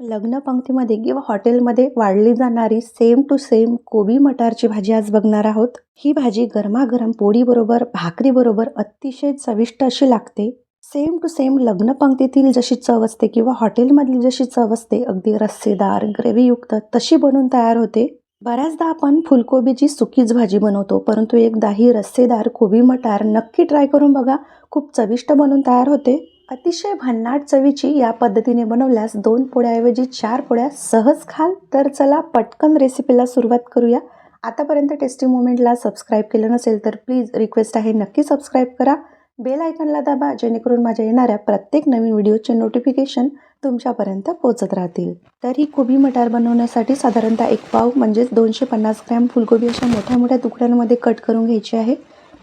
लग्न पंक्तीमध्ये किंवा हॉटेलमध्ये वाढली जाणारी सेम टू सेम कोबी मटारची भाजी आज बघणार आहोत. ही भाजी गरमागरम पोळीबरोबर भाकरीबरोबर अतिशय चविष्ट अशी लागते. सेम टू सेम लग्न पंक्तीतील जशी चव असते किंवा हॉटेलमधली जशी चव असते अगदी रस्सेदार ग्रेव्हीयुक्त तशी बनवून तयार होते. बऱ्याचदा आपण फुलकोबीची सुकीच भाजी बनवतो परंतु एकदा ही रस्सेदार कोबी मटार नक्की ट्राय करून बघा. खूप चविष्ट बनवून तयार होते. अतिशय भन्नाट चवीची या पद्धतीने बनवल्यास दोन पोळ्याऐवजी चार पोळ्या सहज खाल. तर चला पटकन रेसिपीला सुरुवात करूया. आतापर्यंत टेस्टी मुवमेंटला सबस्क्राईब केलं नसेल तर प्लीज रिक्वेस्ट आहे नक्की सबस्क्राईब करा. बेल आयकनला दाबा जेणेकरून माझ्या येणाऱ्या प्रत्येक नवीन व्हिडिओचे नोटिफिकेशन तुमच्यापर्यंत पोहोचत राहतील. तर ही कोबी मटार बनवण्यासाठी साधारणतः एक पाव म्हणजेच दोनशे पन्नास ग्रॅम फुलकोबी अशा मोठ्या मोठ्या तुकड्यांमध्ये कट करून घ्यायची आहे.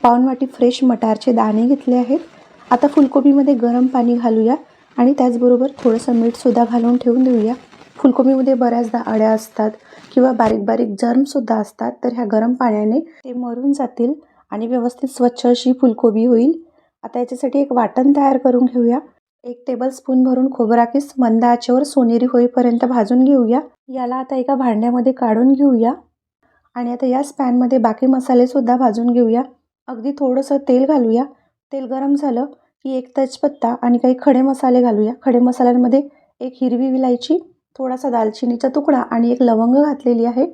पावनवाटी फ्रेश मटारचे दाणे घेतले आहेत. आता फुलकोबीमध्ये गरम पाणी घालूया आणि त्याचबरोबर थोडंसं मीठसुद्धा घालून ठेवून देऊया. फुलकोबीमध्ये बऱ्याचदा अड्या असतात किंवा बारीक बारीक जर्मसुद्धा असतात तर ह्या गरम पाण्याने ते मरून जातील आणि व्यवस्थित स्वच्छ अशी फुलकोबी होईल. आता याच्यासाठी एक वाटण तयार करून घेऊया. एक टेबलस्पून भरून खोबराकीस मंद आचेवर सोनेरी होईपर्यंत भाजून घेऊया. याला आता एका भांड्यामध्ये काढून घेऊया. आणि आता याच पॅनमध्ये बाकी मसालेसुद्धा भाजून घेऊया. अगदी थोडंसं तेल घालूया. तेल गरम झालं की एक तेजपत्ता आणि काही खडे मसाले घालूया. खडे मसाल्यांमध्ये एक हिरवी विलायची थोडासा दालचिनीचा तुकडा आणि एक लवंग घातलेली आहे.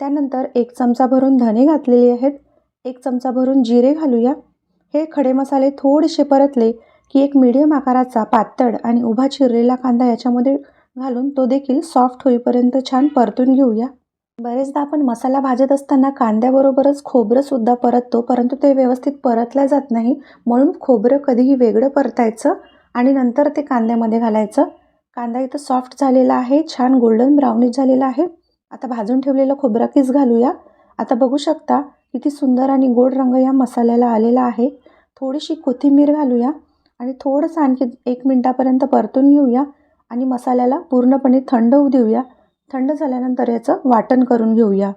त्यानंतर एक चमचा भरून धने घातलेले आहेत. एक चमचा भरून जिरे घालूया. हे खडे मसाले थोडेसे परतले की एक मीडियम आकाराचा पातळ आणि उभा चिरलेला कांदा याच्यामध्ये घालून तो देखील सॉफ्ट होईपर्यंत छान परतून घेऊया. बरेचदा आपण मसाला भाजत असताना कांद्याबरोबरच खोबरंसुद्धा परततो परंतु ते व्यवस्थित परतल्या जात नाही. म्हणून खोबरं कधीही वेगळं परतायचं आणि नंतर ते कांद्यामध्ये घालायचं. कांदा इथं सॉफ्ट झालेला आहे छान गोल्डन ब्राउनिश झालेला आहे. आता भाजून ठेवलेलं खोबरा किस घालूया. आता बघू शकता किती सुंदर आणि गोड रंग या मसाल्याला आलेला आहे. थोडीशी कोथिंबीर घालूया आणि थोडंसं आणखी एक मिनटापर्यंत परतून घेऊया आणि मसाल्याला पूर्णपणे थंड होऊ देऊया. थंड झाल्यानंतर याचं वाटण करून घेऊया.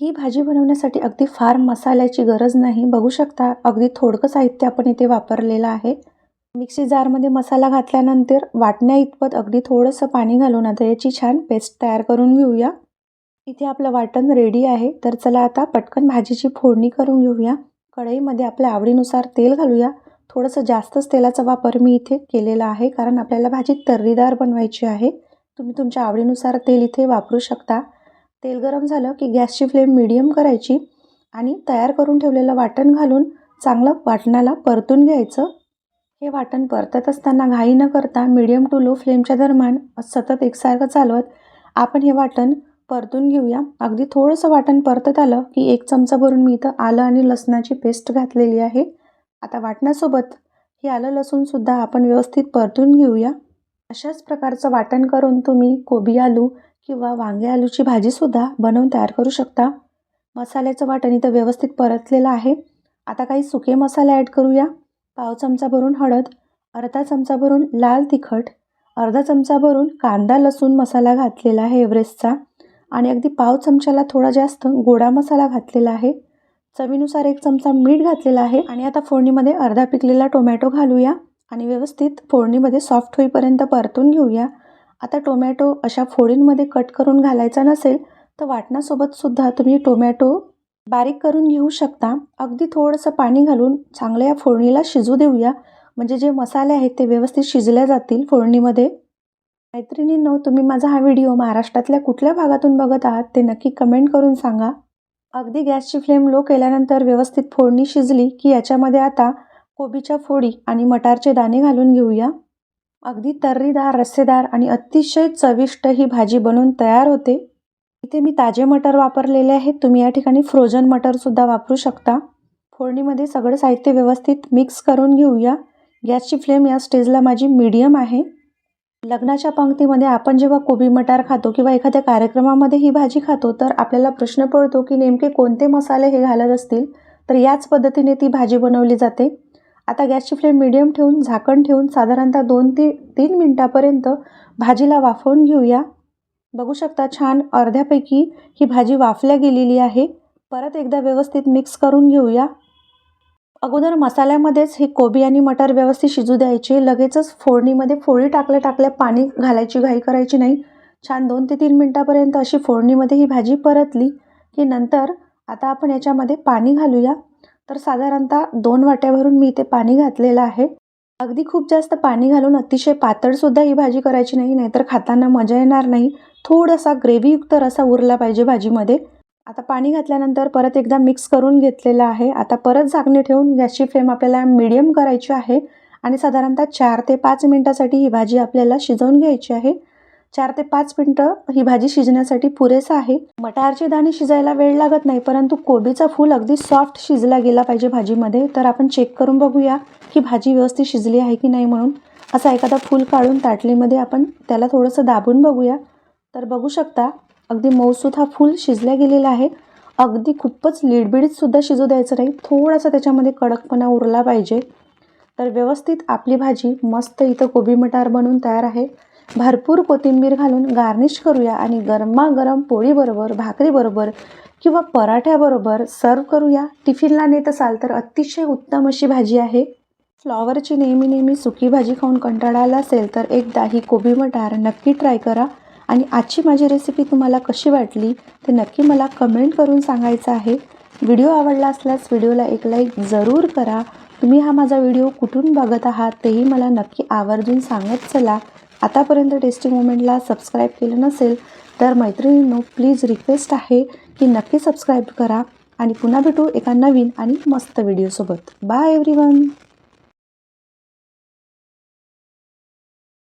ही भाजी बनवण्यासाठी अगदी फार मसाल्याची गरज नाही. बघू शकता अगदी थोडकं साहित्य आपण इथे वापरलेलं आहे. मिक्सी जारमध्ये मसाला घातल्यानंतर वाटण्या इतपत अगदी थोडंसं पाणी घालून आता याची छान पेस्ट तयार करून घेऊया. इथे आपलं वाटण रेडी आहे. तर चला आता पटकन भाजीची फोडणी करून घेऊया. कढईमध्ये आपल्या आवडीनुसार तेल घालूया. थोडंसं जास्तच तेलाचा वापर मी इथे केलेला आहे कारण आपल्याला भाजी तर्रीदार बनवायची आहे. तुम्ही तुमच्या आवडीनुसार तेल इथे वापरू शकता. तेल गरम झालं की गॅसची फ्लेम मिडियम करायची आणि तयार करून ठेवलेलं वाटण घालून चांगलं वाटणाला परतून घ्यायचं. हे वाटण परतत असताना घाई न करता मिडियम टू लो फ्लेमच्या दरम्यान सतत एकसारखं चालवत आपण हे वाटण परतून घेऊया. अगदी थोडंसं वाटण परतत आलं की एक चमचा भरून मी इथं आलं आणि लसणाची पेस्ट घातलेली आहे. आता वाटण्यासोबत हे आलं लसूणसुद्धा आपण व्यवस्थित परतून घेऊया. अशाच प्रकारचं वाटण करून तुम्ही कोबी आलू किंवा वांगे आलूची भाजीसुद्धा बनवून तयार करू शकता. मसाल्याचं वाटण इथं व्यवस्थित परतलेलं आहे. आता काही सुके मसाले ॲड करूया. पाव चमचा भरून हळद अर्धा चमचा भरून लाल तिखट अर्धा चमचा भरून कांदा लसूण मसाला घातलेला आहे एव्हरेस्टचा आणि अगदी पाव चमच्याला थोडा जास्त गोडा मसाला घातलेला आहे. चवीनुसार एक चमचा मीठ घातलेला आहे आणि आता फोडणीमध्ये अर्धा पिकलेला टोमॅटो घालूया. आणि व्यवस्थित फोडणीमध्ये सॉफ्ट होईपर्यंत परतून घेऊया. आता टोमॅटो अशा फोडींमध्ये कट करून घालायचा नसेल तर वाटणासोबतसुद्धा तुम्ही टोमॅटो बारीक करून घेऊ शकता. अगदी थोडंसं पाणी घालून चांगल्या या फोडणीला शिजू देऊया. म्हणजे जे मसाले आहेत ते व्यवस्थित शिजल्या जातील फोडणीमध्ये. मैत्रिणींनो तुम्ही माझा हा व्हिडिओ महाराष्ट्रातल्या कुठल्या भागातून बघत आहात ते नक्की कमेंट करून सांगा. अगदी गॅसची फ्लेम लो केल्यानंतर व्यवस्थित फोडणी शिजली की याच्यामध्ये आता कोबीच्या फोडी आणि मटारचे दाणे घालून घेऊया. अगदी तर्रीदार रस्सेदार आणि अतिशय चविष्ट ही भाजी बनवून तयार होते. इथे मी ताजे मटर वापरलेले आहेत. तुम्ही या ठिकाणी फ्रोझन मटरसुद्धा वापरू शकता. फोडणीमध्ये सगळं साहित्य व्यवस्थित मिक्स करून घेऊया. गॅसची फ्लेम या स्टेजला माझी मीडियम आहे. लग्नाच्या पंक्तीमध्ये आपण जेव्हा कोबी मटार खातो किंवा एखाद्या कार्यक्रमामध्ये ही भाजी खातो तर आपल्याला प्रश्न पडतो की नेमके कोणते मसाले हे घालत असतील? तर याच पद्धतीने ती भाजी बनवली जाते. आता गॅसची फ्लेम मिडियम ठेवून झाकण ठेवून साधारणतः दोन ते तीन मिनटापर्यंत भाजीला वाफवून घेऊया. बघू शकता छान अर्ध्यापैकी ही भाजी वाफल्या गेलेली आहे. परत एकदा व्यवस्थित मिक्स करून घेऊया. अगोदर मसाल्यामध्येच ही कोबी आणि मटर व्यवस्थित शिजू द्यायचे. लगेचच फोडणीमध्ये फोडी टाकल्या टाकल्या पाणी घालायची घाई करायची नाही. छान दोन ते तीन मिनटापर्यंत अशी फोडणीमध्ये ही भाजी परतली की नंतर आता आपण याच्यामध्ये पाणी घालूया. तर साधारणतः दोन वाट्यावरून मी इथे पाणी घातलेलं आहे. अगदी खूप जास्त पाणी घालून अतिशय पातळसुद्धा ही भाजी करायची नाही नाहीतर खाताना मजा येणार नाही. थोडासा ग्रेव्हीयुक्त रसा उरला पाहिजे भाजीमध्ये. आता पाणी घातल्यानंतर परत एकदा मिक्स करून घेतलेलं आहे. आता परत झाकणे ठेवून गॅसची फ्लेम आपल्याला मिडियम करायची आहे आणि साधारणतः चार ते पाच मिनटासाठी ही भाजी आपल्याला शिजवून घ्यायची आहे. चार ते पाच मिनटं ही भाजी शिजण्यासाठी पुरेसं आहे. मटारचे दाणे शिजायला वेळ लागत नाही परंतु कोबीचा फूल अगदी सॉफ्ट शिजला गेला पाहिजे भाजीमध्ये. तर आपण चेक करून बघूया की भाजी व्यवस्थित शिजली आहे की नाही म्हणून. असा एखादा फूल काढून ताटलीमध्ये आपण त्याला थोडंसं दाबून बघूया. तर बघू शकता अगदी मऊसूत हा फूल शिजला गेलेला आहे. अगदी खूपच लिडबिडीतसुद्धा शिजू द्यायचं नाही. थोडासा त्याच्यामध्ये कडकपणा उरला पाहिजे. तर व्यवस्थित आपली भाजी मस्त इथं कोबी मटार बनवून तयार आहे. भरपूर कोथिंबीर घालून गार्निश करूया आणि गरमागरम पोळीबरोबर भाकरीबरोबर किंवा पराठ्याबरोबर सर्व करूया. टिफिनला नेत असाल तर अतिशय उत्तम अशी भाजी आहे. फ्लॉवरची नेहमी नेहमी सुकी भाजी खाऊन कंटाळा आला असेल तर एकदा ही कोबी मटार नक्की ट्राय करा. आणि आजची माझी रेसिपी तुम्हाला कशी वाटली ते नक्की मला कमेंट करून सांगायचं आहे. व्हिडिओ आवडला असल्यास व्हिडिओला एक लाईक जरूर करा. तुम्ही हा माझा व्हिडिओ कुठून बघत आहात तेही मला नक्की आवर्जून सांगत चला. आतापर्यंत टेस्टी मोमेंटला सबस्क्राईब केलं नसेल तर मैत्रिणींनो प्लीज रिक्वेस्ट आहे की नक्की सबस्क्राईब करा आणि पुन्हा भेटू एका नवीन आणि मस्त व्हिडिओसोबत बाय एव्हरीवन